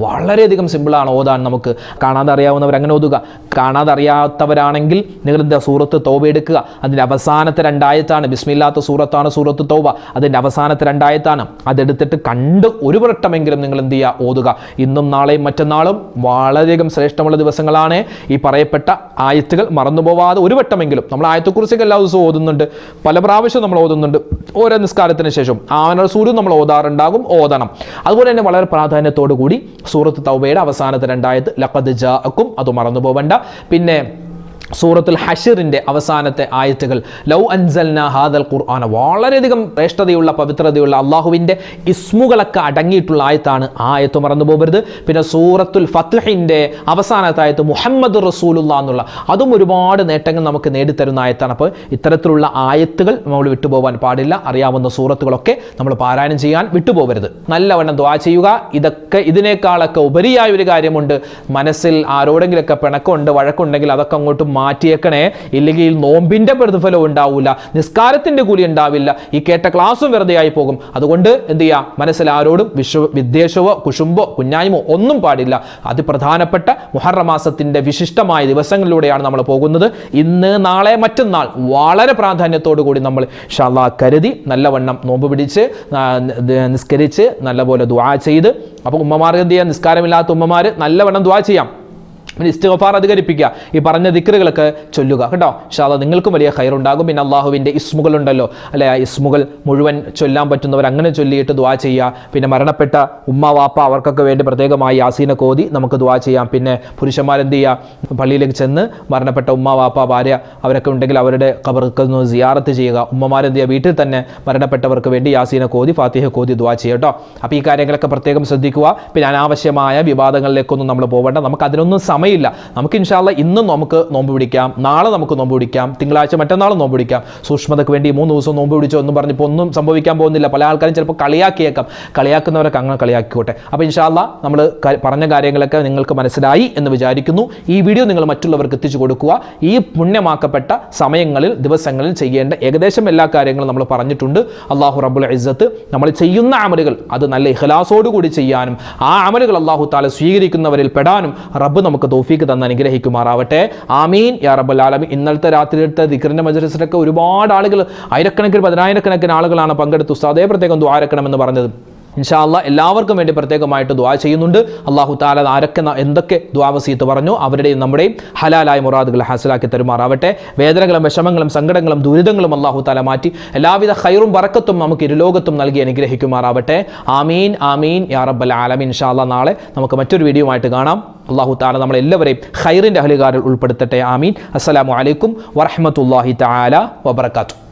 വളരെയധികം സിമ്പിളാണ് ഓതാൻ നമുക്ക്. കാണാതെ അറിയാവുന്നവർ അങ്ങനെ ഓതുക. കാണാതെ അറിയാത്തവരാണെങ്കിൽ നിങ്ങൾ എന്താ സൂറത്ത് തൗബ എടുക്കുക. അതിന്റെ അവസാനത്തെ രണ്ടായത്താണ്. ബിസ്മില്ലാത്ത സൂറത്താണ് സൂറത്ത് തൗബ. അതിന്റെ അവസാനത്തെ രണ്ടായത്താണ്. അതെടുത്തിട്ട് കണ്ട് ഒരു വട്ടമെങ്കിലും നിങ്ങൾ എന്ത് ചെയ്യുക? ഓതുക. ഇന്നും നാളെയും മറ്റന്നാളും വളരെയധികം ശ്രേഷ്ഠമുള്ള ദിവസങ്ങളാണ്. ഈ പറയപ്പെട്ട ആയത്തുകൾ മറന്നുപോവാതെ ഒരു വട്ടമെങ്കിലും നമ്മൾ ആയത്തെക്കുറിച്ചൊക്കെ എല്ലാ ദിവസവും ഓതുന്നുണ്ട്. പല പ്രാവശ്യം നമ്മൾ ഓതുന്നുണ്ട്. ഓരോ നിസ്കാരത്തിന് ശേഷം ആവന സൂര്യൻ നമ്മൾ ഓതാറുണ്ടാകും ഓതണം. അതുപോലെ തന്നെ വളരെ പ്രാധാന്യത്തോടു കൂടി സൂറത്ത് തൗബയുടെ അവസാനത്തെ രണ്ടായത് ലഖദ് ജാക്കും അത് മറന്നു പോവണ്ട പിന്നെ സൂറത്തുൽ ഹഷറിന്റെ അവസാനത്തെ ആയത്തുകൾ ലൗ അൻസൽന ഹാദൽ ഖുർആാന. വളരെയധികം ശ്രേഷ്ഠതയുള്ള പവിത്രതയുള്ള അള്ളാഹുവിന്റെ ഇസ്മുകളൊക്കെ അടങ്ങിയിട്ടുള്ള ആയത്താണ് ആയത്ത് മറന്നു പോകരുത് പിന്നെ സൂറത്തുൽ ഫത്ഹിന്റെ അവസാനത്തെ ആയത്ത് മുഹമ്മദ് റസൂലുള്ള എന്നുള്ള അതും ഒരുപാട് നേട്ടങ്ങൾ നമുക്ക് നേടിത്തരുന്ന ആയത്താണ്. അപ്പോൾ ഇത്തരത്തിലുള്ള ആയത്തുകൾ നമ്മൾ വിട്ടുപോകാൻ പാടില്ല. അറിയാവുന്ന സൂറത്തുകളൊക്കെ നമ്മൾ പാരായണം ചെയ്യാൻ വിട്ടുപോകരുത്. നല്ലവണ്ണം ദ്വാ ചെയ്യുക. ഇതൊക്കെ ഇതിനേക്കാളൊക്കെ ഉപരിയായ ഒരു കാര്യമുണ്ട്. മനസ്സിൽ ആരോടെങ്കിലൊക്കെ പിണക്കമുണ്ട് വഴക്കുണ്ടെങ്കിൽ അതൊക്കെ അങ്ങോട്ട് മാറ്റിയേക്കണേ. ഇല്ലെങ്കിൽ നോമ്പിന്റെ പ്രതിഫലം ഉണ്ടാവില്ല നിസ്കാരത്തിന്റെ കൂലി ഉണ്ടാവില്ല. ഈ കേട്ട ക്ലാസ്സും വെറുതെ ആയി പോകും. അതുകൊണ്ട് എന്ത് ചെയ്യുക മനസ്സിൽ ആരോടും വിശ്വ വിദ്വേഷവോ കുശുമ്പോ കുഞ്ഞായ്മോ ഒന്നും പാടില്ല. അതിപ്രധാനപ്പെട്ട മുഹറമാസത്തിന്റെ വിശിഷ്ടമായ ദിവസങ്ങളിലൂടെയാണ് നമ്മൾ പോകുന്നത്. ഇന്ന് നാളെ മറ്റന്നാൾ വളരെ പ്രാധാന്യത്തോടു കൂടി നമ്മൾ ഷാല്ലാ കരുതി നല്ലവണ്ണം നോമ്പ് പിടിച്ച് നിസ്കരിച്ച് നല്ലപോലെ ദ്വാ ചെയ്ത്. അപ്പോൾ ഉമ്മമാർ എന്ത് ചെയ്യാം? നിസ്കാരമില്ലാത്ത ഉമ്മമാർ നല്ലവണ്ണം ദ്വാ ചെയ്യാം. പിന്നെ ഇസ്തിഗഫാർ അധികരിപ്പിക്കുക. ഈ പറഞ്ഞ ദിക്റുകളൊക്കെ ചൊല്ലുക. കേട്ടോ? ഷാദ നിങ്ങൾക്കും വലിയ ഖൈറുണ്ടാകും. പിന്നെ അള്ളാഹുവിന്റെ ഇസ്മുകളുണ്ടല്ലോ. അല്ലെ? ആ ഇസ്മുകൾ മുഴുവൻ ചൊല്ലാൻ പറ്റുന്നവർ അങ്ങനെ ചൊല്ലിയിട്ട് ദ്വാ ചെയ്യുക. പിന്നെ മരണപ്പെട്ട ഉമ്മ വാപ്പ അവർക്കൊക്കെ വേണ്ടി പ്രത്യേകമായി യാസീന കോതി നമുക്ക് ദ്വാ ചെയ്യാം. പിന്നെ പുരുഷന്മാരെന്ത് ചെയ്യുക? പള്ളിയിലേക്ക് ചെന്ന് മരണപ്പെട്ട ഉമ്മ വാപ്പ ഭാര്യ അവരൊക്കെ ഉണ്ടെങ്കിൽ അവരുടെ കബർക്ക് സിയാറത്ത് ചെയ്യുക. ഉമ്മമാരെന്ത് ചെയ്യുക? വീട്ടിൽ തന്നെ മരണപ്പെട്ടവർക്ക് വേണ്ടി യാസീന കോതി ഫാത്തിഹ കോതി ദ്വാ ചെയ്യുക കേട്ടോ. അപ്പോൾ ഈ കാര്യങ്ങളൊക്കെ പ്രത്യേകം ശ്രദ്ധിക്കുക. പിന്നെ അനാവശ്യമായ വിവാദങ്ങളിലേക്കൊന്നും നമ്മൾ പോകേണ്ട നമുക്ക് അതിനൊന്നും സമയമില്ല. നമുക്ക് ഇൻഷാല്ല ഇന്നും നമുക്ക് നോമ്പ് പിടിക്കാം. നാളെ നമുക്ക് നോമ്പ് പിടിക്കാം. തിങ്കളാഴ്ച മറ്റന്നാളും നോമ്പ് പിടിക്കാം. സൂക്ഷ്മതയ്ക്ക് വേണ്ടി മൂന്ന് ദിവസം നോമ്പ് പിടിച്ചോ എന്ന് പറഞ്ഞപ്പോൾ ഒന്നും സംഭവിക്കാൻ പോകുന്നില്ല. പല ആൾക്കാരും ചിലപ്പോൾ കളിയാക്കിയേക്കാം. കളിയാക്കുന്നവരൊക്കെ അങ്ങനെ കളിയാക്കിക്കോട്ടെ. അപ്പോൾ ഇൻഷാല്ല നമ്മൾ പറഞ്ഞ കാര്യങ്ങളൊക്കെ നിങ്ങൾക്ക് മനസ്സിലായി എന്ന് വിചാരിക്കുന്നു. ഈ വീഡിയോ നിങ്ങൾ മറ്റുള്ളവർക്ക് എത്തിച്ചു കൊടുക്കുക. ഈ പുണ്യമാക്കപ്പെട്ട സമയങ്ങളിൽ ദിവസങ്ങളിൽ ചെയ്യേണ്ട ഏകദേശം എല്ലാ കാര്യങ്ങളും നമ്മൾ പറഞ്ഞിട്ടുണ്ട്. അള്ളാഹു റബുൽ ഇസ്സത്ത് നമ്മൾ ചെയ്യുന്ന അമലുകൾ അത് നല്ല ഇഹ്ലാസോടുകൂടി ചെയ്യാനും ആ അമലുകൾ അള്ളാഹു താല സ്വീകരിക്കുന്നവരിൽ പെടാനും റബ്ബ് നമുക്ക് തോഫീക്ക് തന്ന് അനുഗ്രഹിക്കുമാറാവട്ടെ. ആമീൻ. യാ റബ്ബൽ ആലമീൻ. ഇന്നലത്തെ രാത്രിയിലത്തെ ദിക്കറിന്റെ മജലിസിലൊക്കെ ഒരുപാട് ആളുകൾ ആയിരക്കണക്കിന് പതിനായിരക്കണക്കിന് ആളുകളാണ് പങ്കെടുത്തു ഉസ്താദേ പ്രത്യേകം ദ്വാരക്കണമെന്ന് പറഞ്ഞത്. ഇൻഷാല്ല എല്ലാവർക്കും വേണ്ടി പ്രത്യേകമായിട്ട് ദ്വാ ചെയ്യുന്നുണ്ട്. അള്ളാഹു താല ആരൊക്കെ എന്തൊക്കെ ദ്വാവസീത്ത് പറഞ്ഞു അവരുടെയും നമ്മുടെയും ഹലാലായ മുറാദുകൾ ഹാസിലാക്കി തരുമാറാവട്ടെ. വേദനകളും വിഷമങ്ങളും സങ്കടങ്ങളും ദുരിതങ്ങളും അള്ളാഹു താല മാറ്റി എല്ലാവിധ ഹൈറും വറക്കത്തും നമുക്ക് ഇരുലോകത്തും നൽകി അനുഗ്രഹിക്കുമാറാവട്ടെ. ആമീൻ ആമീൻ. യാ റബ്ബൽ ആലമീൻ. ഇൻഷാല്ല നാളെ നമുക്ക് മറ്റൊരു വീഡിയോ ആയിട്ട് കാണാം. അള്ളാഹു താല നമ്മളെല്ലാവരെയും ഹൈറിന്റെ അഹലുകാരിൽ ഉൾപ്പെടുത്തട്ടെ. ആമീൻ. അസ്സലാമു അലൈക്കും വറഹമത്തല്ലാഹി താല വബർക്കാത്തു